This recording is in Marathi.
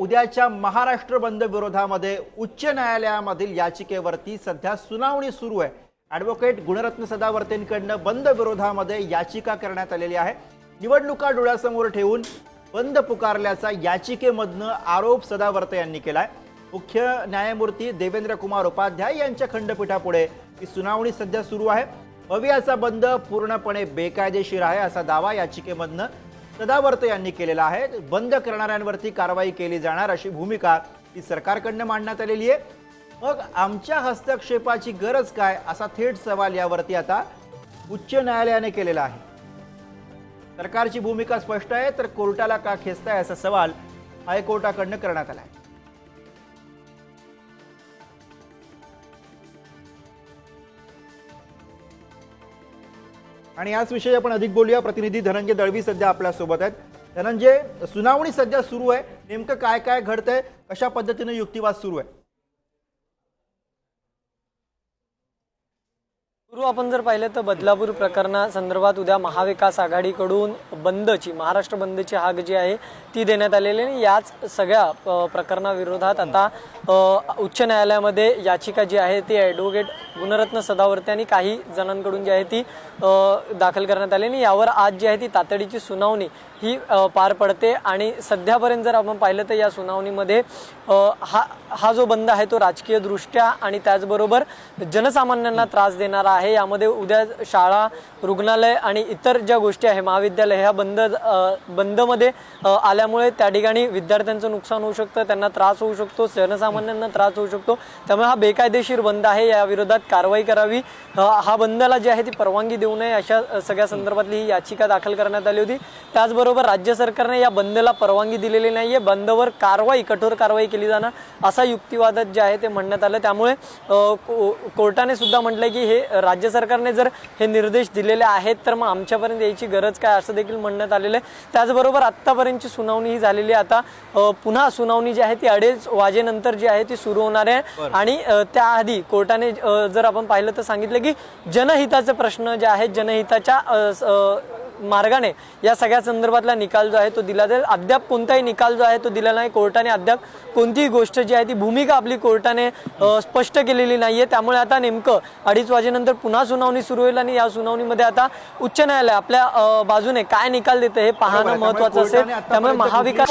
उद्याच्या महाराष्ट्र बंद विरोधामध्ये उच्च न्यायालयामधील याचिकेवरती सध्या सुनावणी सुरू आहे. ॲडव्होकेट गुणरत्न सदावर्तेंकडनं बंद विरोधामध्ये याचिका करण्यात आलेली आहे. निवडणुका डोळ्यासमोर ठेवून बंद पुकारल्याचा याचिकेमधनं आरोप सदावर्ते यांनी केलाय. मुख्य न्यायमूर्ती देवेंद्र कुमार उपाध्याय यांच्या खंडपीठापुढे ही सुनावणी सध्या सुरू आहे. भव्याचा बंद पूर्णपणे बेकायदेशीर आहे असा दावा याचिकेमधनं सदावर्त यांनी केलेला आहे. बंद करणाऱ्यांवरती कारवाई केली जाणार अशी भूमिका ही सरकारकडनं मांडण्यात आलेली आहे. मग आमच्या हस्तक्षेपाची गरज काय? असा थेट सवाल यावरती आता उच्च न्यायालयाने केलेला आहे. सरकारची भूमिका स्पष्ट आहे तर कोर्टाला का खेचताय असा सवाल हायकोर्टाकडनं करण्यात आला आहे आणि याच विषयी आपण अधिक बोलूया. प्रतिनिधी धनंजय दळवी सध्या आपल्यासोबत आहेत. धनंजय सुनावणी सध्या सुरू आहे. नेमकं काय काय घडतंय? कशा पद्धतीने युक्तिवाद सुरू आहे? गुरु आपण जर पाहिलं तर बदलापूर प्रकरणासंदर्भात उद्या महाविकास आघाडीकडून बंदची महाराष्ट्र बंदची हाक जी आहे ती देण्यात आलेली आहे आणि याच सगळ्या प्रकरणाविरोधात आता उच्च न्यायालयामध्ये याचिका जी आहे ती ॲडव्होकेट गुणरत्न सदावर्ते आणि काही जणांकडून जी आहे ती दाखल करण्यात आली. आणि यावर आज जी आहे ती तातडीची सुनावणी ही पार पडते. आणि सध्यापर्यंत जर आपण पाहिलं तर या सुनावणीमध्ये हा हा जो बंद आहे तो राजकीयदृष्ट्या आणि त्याचबरोबर जनसामान्यांना त्रास देणारा आहे. यामध्ये उद्या शाळा रुग्णालय आणि इतर ज्या गोष्टी आहे महाविद्यालय ह्या बंद बंदमध्ये आल्यामुळे त्या ठिकाणी विद्यार्थ्यांचं नुकसान होऊ शकतं त्यांना त्रास होऊ शकतो जनसामान्यांना त्रास होऊ शकतो. त्यामुळे हा बेकायदेशीर बंद आहे. या विरोधात कारवाई करावी. हा बंदला जी आहे ती परवानगी देऊ नये अशा सगळ्या संदर्भातली ही याचिका दाखल करण्यात आली होती. त्याचबरोबर राज्य सरकारने या बंदला परवानगी दिलेली नाहीये. बंदवर कारवाई कठोर कारवाई केली जाणार असा युक्तिवादात जे आहे ते म्हणण्यात आलं. त्यामुळे को- कोर्टाने सुद्धा म्हटलंय की हे राज्य सरकारने जर हे निर्देश दिलेले आहेत तर मग आमच्यापर्यंत यायची गरज काय असं देखील म्हणण्यात आलेलं आहे. त्याचबरोबर आत्तापर्यंतची सुनावणी ही झालेली आहे. आता पुन्हा सुनावणी जी आहे ती अडीच वाजेनंतर जी आहे ती सुरू होणार आहे. आणि त्याआधी कोर्टाने जर आपण पाहिलं तर सांगितलं की जनहिताचे प्रश्न जे आहेत जनहिताच्या मार्गाने या सगळ्या संदर्भातला निकाल जो आहे तो दिला जाईल. अद्याप कोणताही निकाल जो आहे तो दिला नाही. कोर्टाने अद्याप कोणतीही गोष्ट जी आहे ती भूमिका आपली कोर्टाने स्पष्ट केलेली नाहीये. त्यामुळे आता नेमकं अडीच वाजेनंतर पुन्हा सुनावणी सुरू होईल आणि या सुनावणीमध्ये आता उच्च न्यायालय आपल्या बाजूने काय निकाल देतं हे पाहणं आहे. महत्वाचं असेल. त्यामुळे महाविकास